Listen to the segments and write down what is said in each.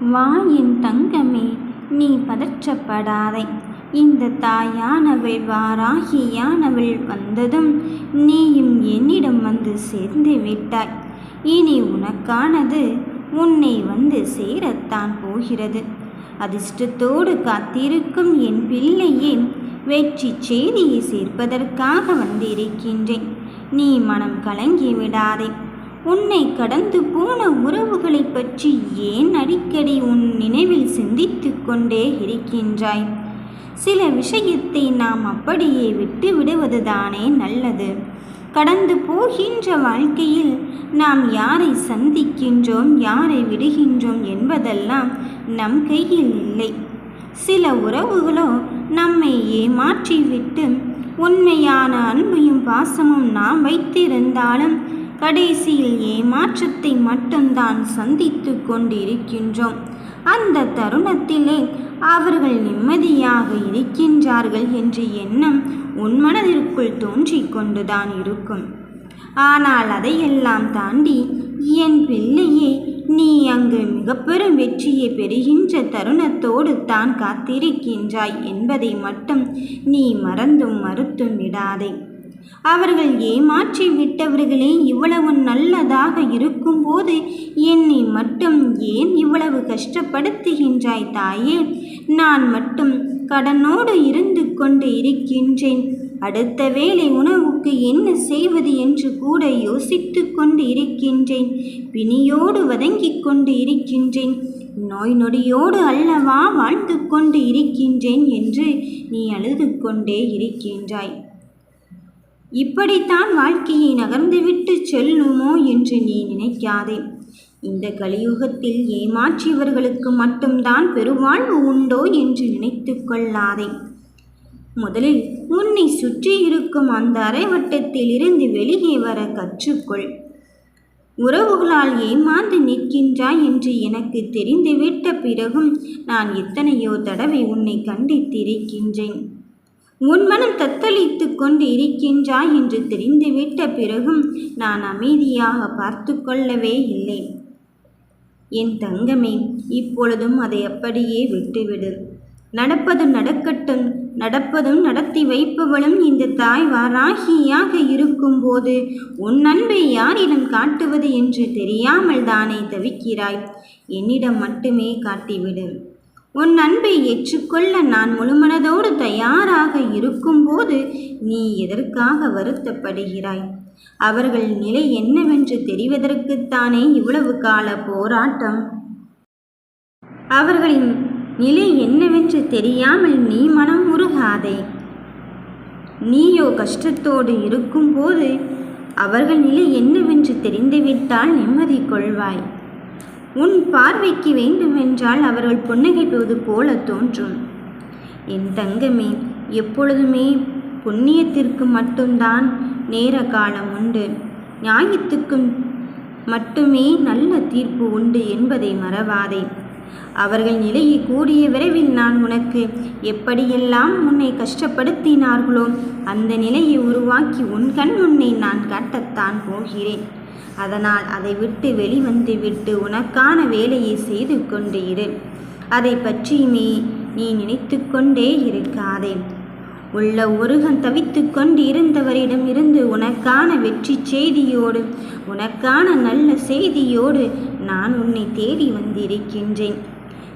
வா என் தங்கமே நீ பதற்றப்படாதே. இந்த தாயானவள் வாராகியானவள் வந்ததும் நீயும் என்னிடம் வந்து சேர்ந்து விட்டாய். இனி உனக்கானது உன்னை வந்து சேரத்தான் போகிறது. அதிர்ஷ்டத்தோடு காத்திருக்கும் என் பிள்ளையே வெற்றி செய்தியை சேர்ப்பதற்காக வந்திருக்கின்றேன். நீ மனம் கலங்கி விடாதே. உன்னை கடந்து போன உறவுகளைப் பற்றி ஏன் அடிக்கடி உன் நினைவில் சிந்தித்து கொண்டே இருக்கின்றாய்? சில விஷயத்தை நாம் அப்படியே விட்டு விடுவதுதானே நல்லது. கடந்து போகின்ற வாழ்க்கையில் நாம் யாரை சந்திக்கின்றோம் யாரை விடுகின்றோம் என்பதெல்லாம் நம் கையில் இல்லை. சில உறவுகளோ நம்மை ஏமாற்றிவிட்டு உண்மையான அன்பையும் பாசமும் நாம் வைத்திருந்தாலும் கடைசியில் ஏமாற்றத்தை மட்டும்தான் சந்தித்து கொண்டிருக்கின்றோம். அந்த தருணத்திலே அவர்கள் நிம்மதியாக இருக்கின்றார்கள் என்ற எண்ணம் உன் மனதிற்குள் தோன்றிக் கொண்டுதான் இருக்கும். ஆனால் அதையெல்லாம் தாண்டி என் பிள்ளையே நீ அங்கு மிக பெரும் வெற்றியை பெறுகின்ற தருணத்தோடு தான் காத்திருக்கின்றாய் என்பதை மட்டும் நீ மறந்தும் மறுத்தும் விடாதே. அவர்கள் ஏமாற்றி விட்டவர்களே? இவ்வளவு நல்லதாக இருக்கும்போது என்னை மட்டும் ஏன் இவ்வளவு கஷ்டப்படுத்துகின்றாய் தாயே? நான் மட்டும் கடனோடு இருந்து கொண்டு இருக்கின்றேன். அடுத்த வேளை உணவுக்கு என்ன செய்வது என்று கூட யோசித்து கொண்டு இருக்கின்றேன். பிணியோடு வதங்கிக் கொண்டு இருக்கின்றேன். நோய் நொடியோடு அல்லவா வாழ்ந்து கொண்டு இருக்கின்றேன் என்று நீ அழுது கொண்டே இருக்கின்றாய். இப்படித்தான் வாழ்க்கையை நகர்ந்துவிட்டு செல்லுமோ என்று நீ நினைக்காதே. இந்த கலியுகத்தில் ஏமாற்றியவர்களுக்கு மட்டும்தான் பெருவாழ்வு உண்டோ என்று நினைத்து கொள்ளாதே. முதலில் உன்னை சுற்றி இருக்கும் அந்த அரைவட்டத்தில் இருந்து வெளியே வர கற்றுக்கொள். உறவுகளால் ஏமாந்து நிற்கின்றாய் என்று எனக்கு தெரிந்துவிட்ட பிறகும் நான் எத்தனையோ தடவை உன்னை கண்டித்திருக்கின்றேன். உன் மனம் தத்தளித்து கொண்டு இருக்கின்றாய் என்று தெரிந்துவிட்ட பிறகும் நான் அமைதியாக பார்த்து கொள்ளவே இல்லை. என் தங்கமே இப்பொழுதும் அதை அப்படியே விட்டுவிடு. நடப்பது நடக்கட்டும் நடப்பதும் நடத்தி வைப்பவளும் இந்த தாய் வாராகியாக இருக்கும்போது உன் அன்பை யாரிடம் காட்டுவது என்று தெரியாமல் தானே தவிக்கிறாய்? என்னிடம் மட்டுமே காட்டிவிடு. உன் அன்பை ஏற்றுக்கொள்ள நான் முழுமனதோடு தயாராக இருக்கும்போது நீ எதற்காக வருத்தப்படுகிறாய்? அவர்கள் நிலை என்னவென்று தெரிவதற்குத்தானே இவ்வளவு கால போராட்டம்? அவர்களின் நிலை என்னவென்று தெரியாமல் நீ மனம் உருகாதே. நீயோ கஷ்டத்தோடு இருக்கும்போது அவர்கள் நிலை என்னவென்று தெரிந்துவிட்டால் நிம்மதி கொள்வாய். உன் பார்வைக்கு வேண்டுமென்றால் அவர்கள் புன்னகைப்பது போல தோன்றும். என் தங்கமே எப்பொழுதுமே புண்ணியத்திற்கு மட்டும்தான் நேர காலம் உண்டு. நியாயத்துக்கும் மட்டுமே நல்ல தீர்ப்பு உண்டு என்பதை மறவாதே. அவர்கள் நிலையை கூடிய விரைவில் நான் உனக்கு எப்படியெல்லாம் உன்னை கஷ்டப்படுத்தினார்களோ அந்த நிலையை உருவாக்கி உன் கண் முன்னே நான் காட்டத்தான் போகிறேன். அதனால் அதை விட்டு வெளிவந்து விட்டு உனக்கான வேலையை செய்து கொண்டு இரு. அதை பற்றியுமே நீ நினைத்து கொண்டே இருக்காதே. உள்ள ஒருகன் தவித்து கொண்டு இருந்தவரிடம் இருந்து உனக்கான வெற்றி செய்தியோடு உனக்கான நல்ல செய்தியோடு நான் உன்னை தேடி வந்திருக்கின்றேன்.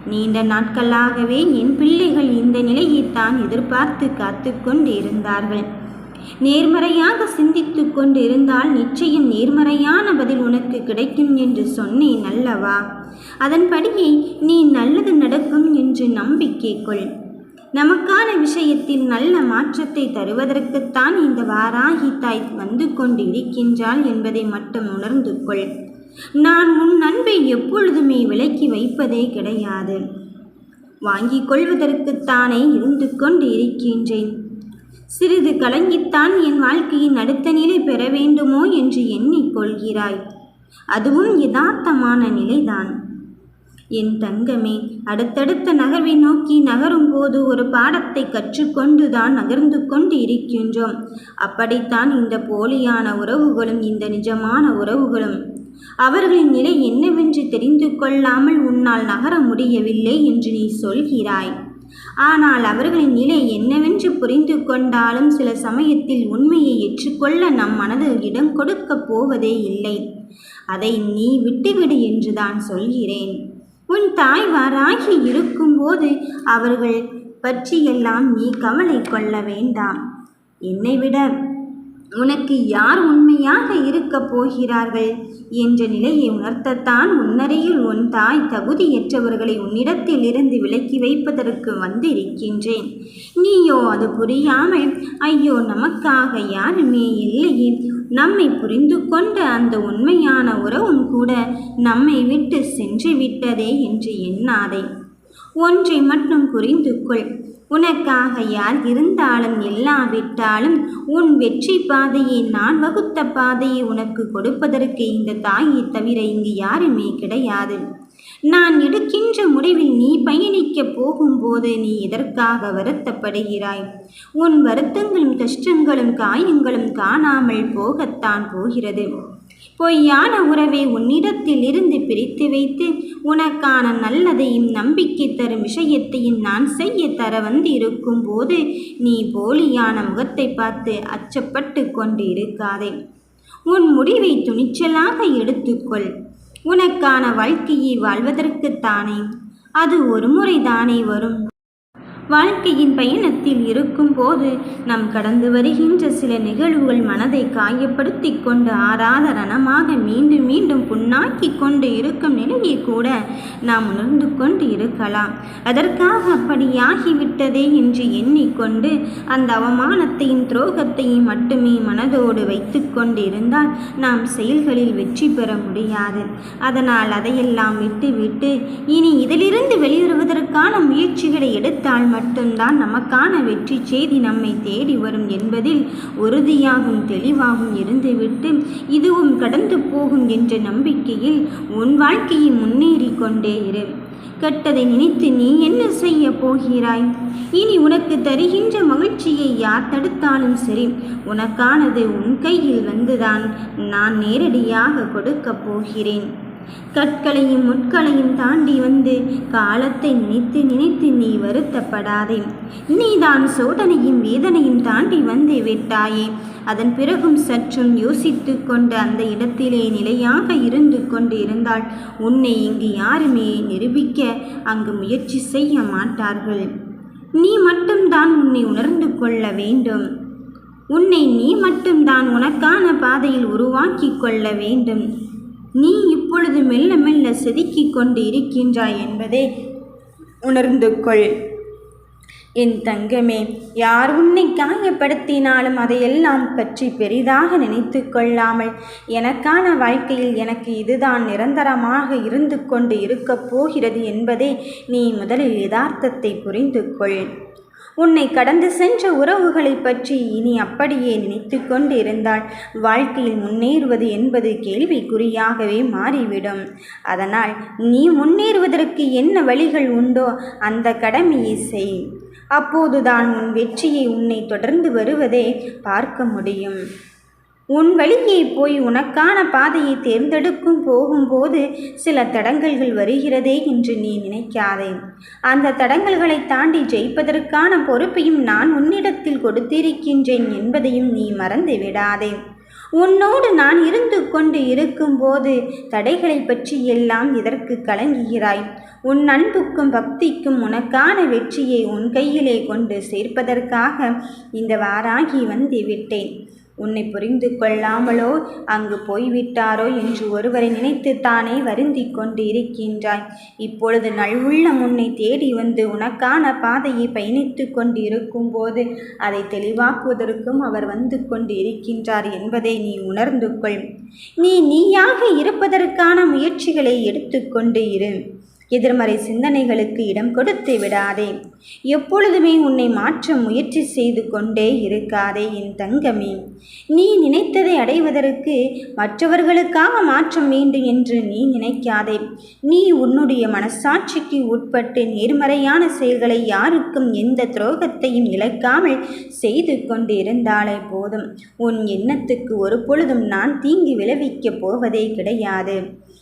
நீண்ட நாட்களாகவே என் பிள்ளைகள் இந்த நிலையைத்தான் எதிர்பார்த்து காத்து கொண்டு இருந்தார்கள் நேர்மறையாக சிந்தித்து கொண்டு இருந்தால் நிச்சயம் நேர்மறையான பதில் உனக்கு கிடைக்கும் என்று சொன்னேன் அல்லவா? அதன்படியே நீ நல்லது நடக்கும் என்று நம்பிக்கை கொள் நமக்கான விஷயத்தில் நல்ல மாற்றத்தை தருவதற்குத்தான் இந்த வாராகி தாய் வந்து கொண்டு இருக்கின்றாள் என்பதை மட்டும் உணர்ந்து கொள். நான் உன் அன்பை எப்பொழுதுமே விலக்கி வைப்பதே கிடையாது. வாங்கிக் கொள்வதற்குத்தானே இருந்து கொண்டு இருக்கின்றேன். சிறிது கலங்கித்தான் என் வாழ்க்கையின் அடுத்த நிலை பெற வேண்டுமோ என்று எண்ணிக்கொள்கிறாய் அதுவும் யதார்த்தமான நிலைதான். என் தங்கமே அடுத்தடுத்த நகர்வை நோக்கி நகரும் போது ஒரு பாடத்தை கற்றுக்கொண்டுதான் நகர்ந்து கொண்டு இருக்கின்றோம். அப்படித்தான் இந்த போலியான உறவுகளும் இந்த நிஜமான உறவுகளும். அவர்களின் நிலை என்னவென்று தெரிந்து கொள்ளாமல் உன்னால் நகர முடியவில்லை என்று நீ சொல்கிறாய். ஆனால் அவர்களின் நிலை என்னவென்று புரிந்து கொண்டாலும் சில சமயத்தில் உண்மையை ஏற்றுக்கொள்ள நம் மனது இடம் கொடுக்கப் போவதே இல்லை. அதை நீ விட்டுவிடு என்றுதான் சொல்கிறேன். உன் தாய்வாராகி இருக்கும்போது அவர்கள் பற்றியெல்லாம் நீ கவலை கொள்ள வேண்டாம். என்னை விட உனக்கு யார் உண்மையாக இருக்கப் போகிறார்கள்? என்ற நிலையை உணர்த்தத்தான் உன்னரையில் உன் தாய் தகுதியற்றவர்களை உன்னிடத்தில் இருந்து விலக்கி வைப்பதற்கு வந்திருக்கின்றேன். நீயோ அது புரியாமல் ஐயோ நமக்காக யாருமே இல்லையே. நம்மை புரிந்து கொண்ட அந்த உண்மையான உறவும் கூட நம்மை விட்டு சென்று விட்டதே என்று எண்ணாதே. ஒன்றை மட்டும் புரிந்து கொள் உனக்காக யார் இருந்தாலும் இல்லாவிட்டாலும் உன் வெற்றி பாதையை நான் வகுத்த பாதையை உனக்கு கொடுப்பதற்கு இந்த தாயை தவிர இங்கு யாருமே கிடையாது. நான் எடுக்கின்ற முடிவில் நீ பயணிக்கப் போகும்போது நீ எதற்காக வருத்தப்படுகிறாய்? உன் வருத்தங்களும் கஷ்டங்களும் காயங்களும் காணாமல் போகத்தான் போகிறது. பொய்யான உறவை உன்னிடத்தில் இருந்து பிரித்து வைத்து உனக்கான நல்லதையும் நம்பிக்கை தரும் விஷயத்தையும் நான் செய்ய தர வந்து இருக்கும்போது நீ போலியான முகத்தை பார்த்து அச்சப்பட்டு கொண்டு இருக்காதே உன் முடிவை துணிச்சலாக எடுத்துக்கொள். உனக்கான வாழ்க்கையை வாழ்வதற்குத்தானே. அது ஒரு முறைதானே வரும். வாழ்க்கையின் பயணத்தில் இருக்கும்போது நாம் கடந்து வருகின்ற சில நிகழ்வுகள் மனதை காயப்படுத்தி கொண்டு ஆறாத ரணமாக மீண்டும் மீண்டும் புண்ணாக்கி கொண்டு இருக்கும் நிலையை கூட நாம் உணர்ந்து கொண்டு இருக்கலாம். அதற்காக அப்படியாகிவிட்டதே என்று எண்ணிக்கொண்டு அந்த அவமானத்தையும் துரோகத்தையும் மட்டுமே மனதோடு வைத்து கொண்டு இருந்தால் நாம் செயல்களில் வெற்றி பெற முடியாது. அதனால் அதையெல்லாம் விட்டுவிட்டு இனி இதிலிருந்து வெளியேறுவதற்கான முயற்சிகளை எடுத்தால் மட்டும்தான் நமக்கான வெற்றி செய்தி நம்மை தேடி வரும் என்பதில் உறுதியாகும் தெளிவாகும் இருந்துவிட்டு இதுவும் கடந்து போகும் என்ற நம்பிக்கையில் உன் வாழ்க்கையை முன்னேறி கொண்டே இரு. கெட்டதை நினைத்து நீ என்ன செய்ய போகிறாய்? இனி உனக்கு தருகின்ற மகிழ்ச்சியை யார் தடுத்தாலும் சரி உனக்கானது உன் கையில் வந்துதான் நான் நேரடியாக கொடுக்கப் போகிறேன். கற்களையும் முட்களையும் தாண்டி வந்து காலத்தை நினைத்து நினைத்து நீ வருத்தப்படாதே. நீதான் சோதனையும் வேதனையும் தாண்டி வந்து விட்டாயே. அதன் பிறகும் சற்றும் யோசித்து கொண்டு அந்த இடத்திலே நிலையாக இருந்து கொண்டு இருந்தால் உன்னை இங்கு யாருமே நிரூபிக்க அங்கு முயற்சி செய்ய மாட்டார்கள். நீ மட்டும்தான் உன்னை உணர்ந்து கொள்ள வேண்டும். உன்னை நீ மட்டும்தான் உனக்கான பாதையில் உருவாக்கி கொள்ள வேண்டும். நீ இப்பொழுது மெல்ல மெல்ல செதுக்கிக் கொண்டு இருக்கின்றாய் என்பதை உணர்ந்து கொள். என் தங்கமே யார் உன்னை காயப்படுத்தினாலும் அதையெல்லாம் பற்றி பெரிதாக நினைத்து கொள்ளாமல் எனக்கான வாழ்க்கையில் எனக்கு இதுதான் நிரந்தரமாக இருந்து கொண்டு இருக்கப் போகிறது என்பதே நீ முதலில் யதார்த்தத்தை புரிந்து கொள். உன்னை கடந்து சென்ற உறவுகளை பற்றி இனி அப்படியே நினைத்து கொண்டு இருந்தால் வாழ்க்கையில் முன்னேறுவது என்பது கேள்விக்குறியாகவே மாறிவிடும். அதனால் நீ முன்னேறுவதற்கு என்ன வழிகள் உண்டோ அந்த கடமையை செய். அப்போதுதான் உன் வெற்றியை உன்னை தொடர்ந்து வருவதை பார்க்க முடியும். உன் வழியே போய் உனக்கான பாதையை தேர்ந்தெடுக்கும் போகும்போது சில தடங்கல்கள் வருகிறதே என்று நீ நினைக்காதே. அந்த தடங்கல்களை தாண்டி ஜெயிப்பதற்கான பொறுப்பையும் நான் உன்னிடத்தில் கொடுத்திருக்கின்றேன் என்பதையும் நீ மறந்து விடாதே. உன்னோடு நான் இருந்து கொண்டு இருக்கும்போது தடைகளை பற்றி எல்லாம் இதற்கு கலங்குகிறாய். உன் அன்புக்கும் பக்திக்கும் உனக்கான வெற்றியை உன் கையிலே கொண்டு சேர்ப்பதற்காக இந்த வாராகி வந்து விட்டேன். உன்னை புரிந்து கொள்ளாமலோ அங்கு போய்விட்டாரோ என்று ஒருவரை நினைத்து தானே வருந்தி கொண்டு இருக்கின்றாய் இப்பொழுது நல்வுள்ளம் உன்னை தேடி வந்து உனக்கான பாதையை பயணித்து கொண்டு இருக்கும்போது அதை தெளிவாக்குவதற்கும் அவர் வந்து கொண்டு இருக்கின்றார் என்பதை நீ உணர்ந்து கொள். நீ நீயாக இருப்பதற்கான முயற்சிகளை எடுத்துக்கொண்டு இரு. எதிர்மறை சிந்தனைகளுக்கு இடம் கொடுத்து விடாதே. எப்பொழுதுமே உன்னை மாற்ற முயற்சி செய்து கொண்டே இருக்காதே என் தங்கமே. நீ நினைத்ததை அடைவதற்கு மற்றவர்களுக்காக மாற்றம் வேண்டும் என்று நீ நினைக்காதே. நீ உன்னுடைய மனசாட்சிக்கு உட்பட்டு நேர்மறையான செயல்களை யாருக்கும் எந்த துரோகத்தையும் இழக்காமல் செய்து கொண்டு இருந்தாலே போதும். உன் எண்ணத்துக்கு ஒரு பொழுதும் நான் தீங்கு விளைவிக்கப் போவதே கிடையாது.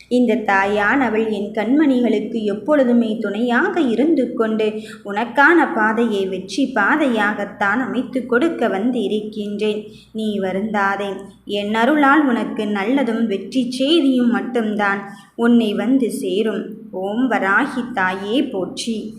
இந்த தாயானவள் என் கண்மணிகளுக்கு எப்பொழுதுமே துணையாக இருந்து கொண்டு உனக்கான பாதையை வெற்றி பாதையாகத்தான் அமைத்து கொடுக்க வந்திருக்கின்றேன். நீ வருந்தாதே. என் அருளால் உனக்கு நல்லதும் வெற்றி செய்தியும் மட்டும்தான். உன்னை வந்து சேரும். ஓம் வராகி தாயே போற்றி.